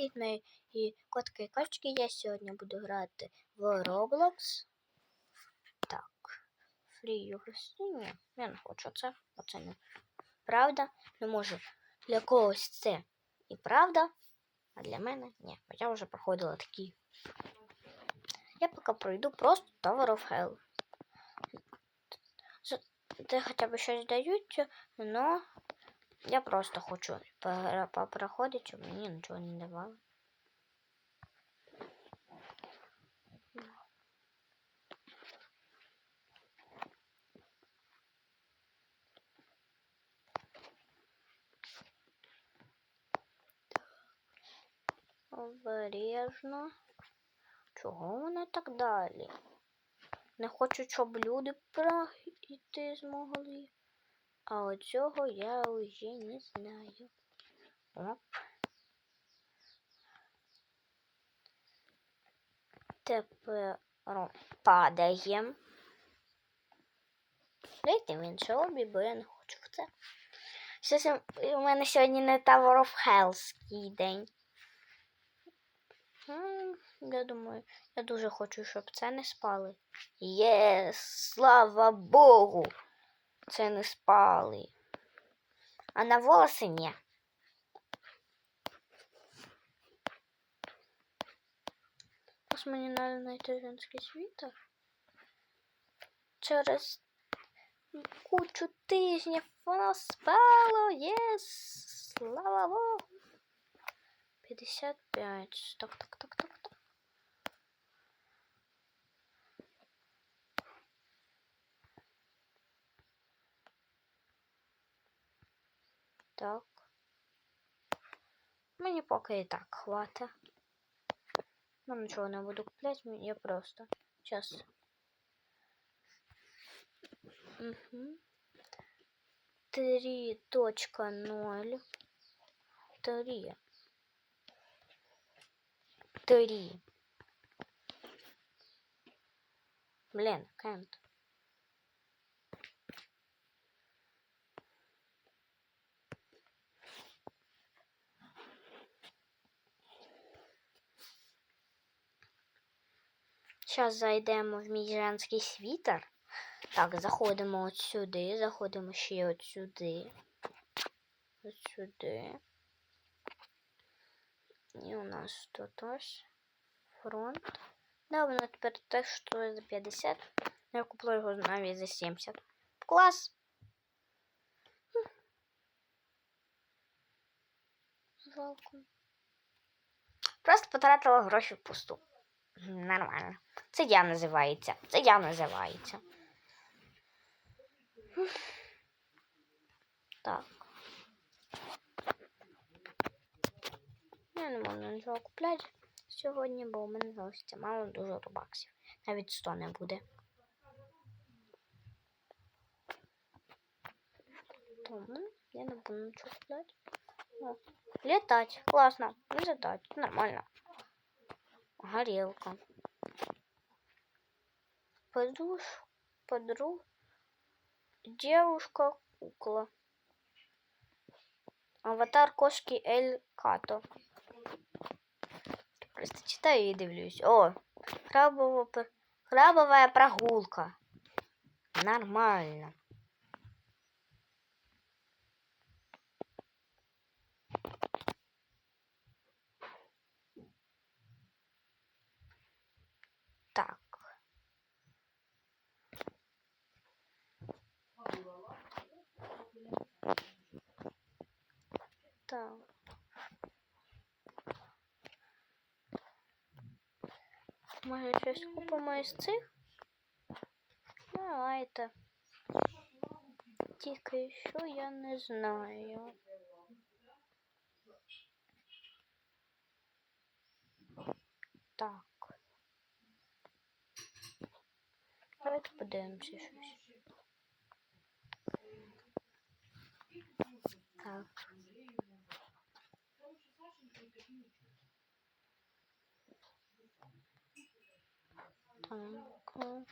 Привіт, мої котики і качки. Я сьогодні буду грати в Roblox. Так. UGC. Я не хочу це. Оце не правда. Не можу. Для когось це і правда, а для мене ні. Бо я вже проходила такі. Я поки пройду просто Tower of Hell. Де хоча б щось дають, но я просто хочу попроходити, щоб мені нічого не давали. Обережно. Чого вони так далі? Не хочуть, щоб люди пройти змогли. А оцього я вже не знаю. Оп. Тепер падаємо. Дайте він собі, бо я не хочу в це. Щось у мене сьогодні не Tower of Hellський день. Я думаю, я дуже хочу, щоб це не спали. Є, слава Богу! Це не спали. А на волоси ні. Ось мені треба знайти женський світер. Через кучу тижнів воно спало. Єс! Слава Богу! 55. Так, так, так, так, так. Так. Мені поки і так хвата. Ну нічого не буду купляти, мені- я просто сейчас. Угу. 3.0. 3. 3. Блин, Кент. Зараз зайдемо в мій женський світер. Так, заходимо от сюди, заходимо ще от сюди. От сюди. І у нас тут ось фронт. Да, воно тепер теж стоїть за 50. Я куплю його навіть за 70. Клас! Жалко. Просто потратила гроші впусту. Нормально. Це я називається. Це я називається. Так. Я не можу нічого купляти сьогодні, бо у мене залишиться мало дуже рубаксів. Навіть 100 не буде. Тому я не буду нічого купляти. Летать. Классно. Летать. Нормально. Горелка. Подруж, подруг, девушка, кукла. Аватар кошки Эль Като. Просто читаю и дивлюсь. О, крабово, пр- крабовая прогулка. Нормально. Так. Так. Може, щось купимо із цих? Давайте. Тільки що я не знаю. Так. Давайте подивимося щось. Так. Так.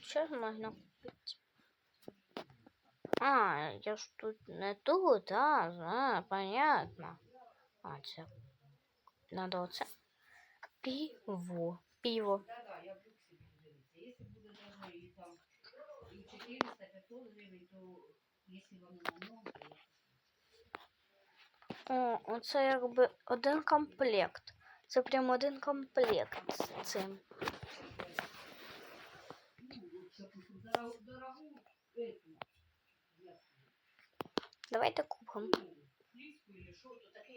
Що можна купити? А, я ж тут не тут, а, а понятно. А, це. Надо оце. Піво. Піво. Да-да, я в люксі буду дивитися. Якщо буде даже і там і 400, 500 гривень, то я О, оце якби один комплект. Це прям один комплект з цим. Давайте купимо. ну, фліску или що, то таке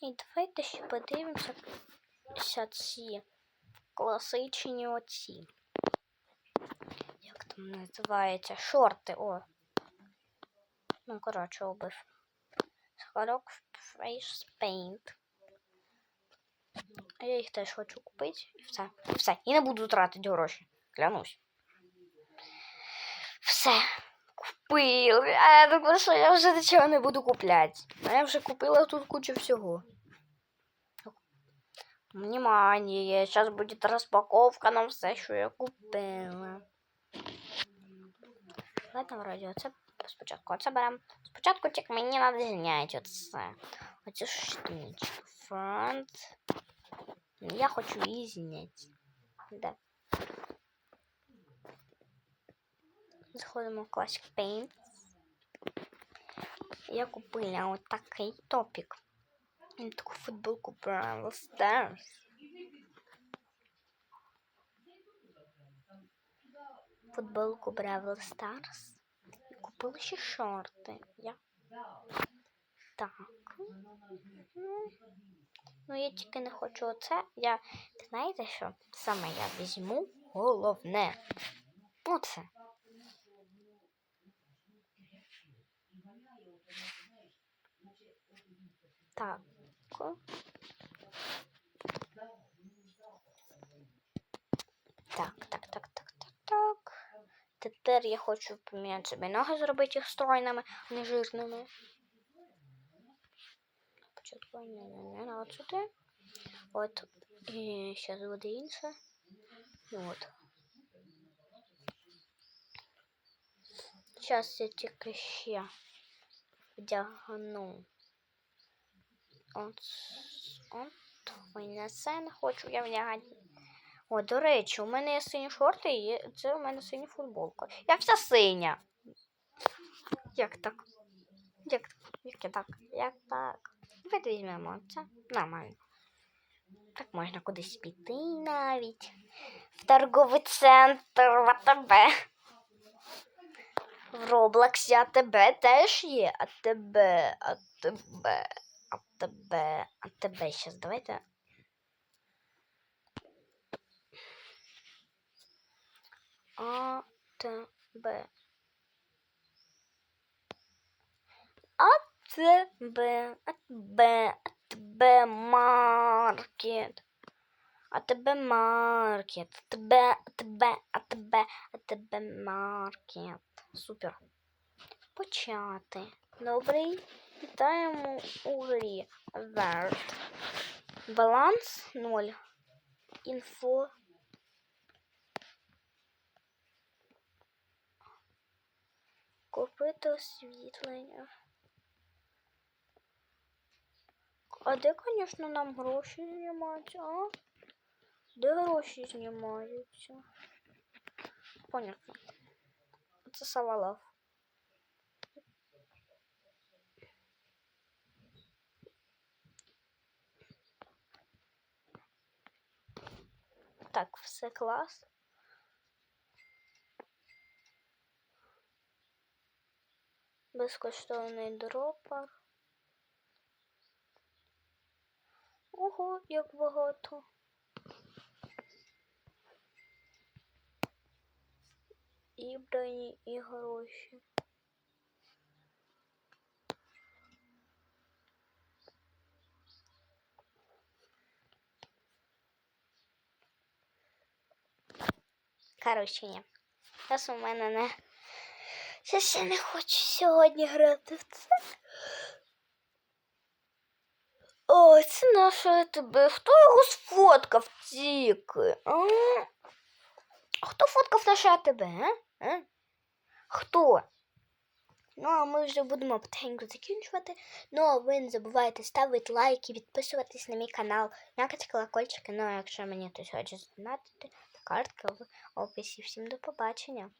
І давайте ще подивимося ці класичні оці. Як там називається? Шорти, о. Ну, коротше, обив. Скорок Face Paint. А я їх теж хочу купити. І все. І все. І не буду тратити гроші. Клянусь. Все. Купили. А думала, що я вже нічого не буду купляти. А я вже купила тут кучу всього. Внимание, сейчас будет распаковка на все, що я купила. Ладно, вроді, оце спочатку оце беремо. Спочатку тільки мені треба зняти оце. Оцю штучку. Фронт. Я хочу її зняти. Да. Заходимо в Classic Paint. Я купила от такий топік. І таку футболку Brawl Stars. Футболку Brawl Stars. І купила ще шорти. Я... Так. Ну, я тільки не хочу оце. Я. Знаєте що? Саме я візьму головне. Оце. Так. Так, так, так, так, так, так. Тепер я хочу поміняти собі ноги, зробити їх стройними, не жирними. Спочатку не, не, не, не, от сюди. От. І зараз буде інше. І от. Зараз я тільки ще вдягну. От. От. Ой, не це хочу я вдягати. О, до речі, у мене є сині шорти і це у мене синя футболка. Я вся синя. Як так? Як так? Як я так? Як так? Давайте візьмемо це. Нормально. Так можна кудись піти навіть. В торговий центр в АТБ. В Роблоксі АТБ теж є. АТБ, АТБ, АТБ, АТБ. Зараз давайте. АТБ. АТБ, АТБ, АТБ маркет. АТБ маркет. АТБ, АТБ, АТБ, АТБ маркет. Супер. Почати. Добрий. Вітаємо у грі. Верт. Баланс 0. Інфо. Купити освітлення. А де, звісно, нам гроші знімаються, а? Де гроші знімаються? Понятно. Це Савалов. Так, все клас. Безкоштовний дропер. Ого, як багато. І броні, і гроші. Коротше, ні. Зараз у мене не. Щас я не хочу сьогодні грати в це. Ой, це наше тебе. Хто його сфоткав тільки? Хто фоткав наше АТБ, а? Хто? Ну, а ми вже будемо потихеньку закінчувати. Ну, а ви не забувайте ставити лайки, підписуватись на мій канал, м'якати колокольчики. Ну, а якщо мені хтось хоче задонатити, то картка в описі. Всім до побачення.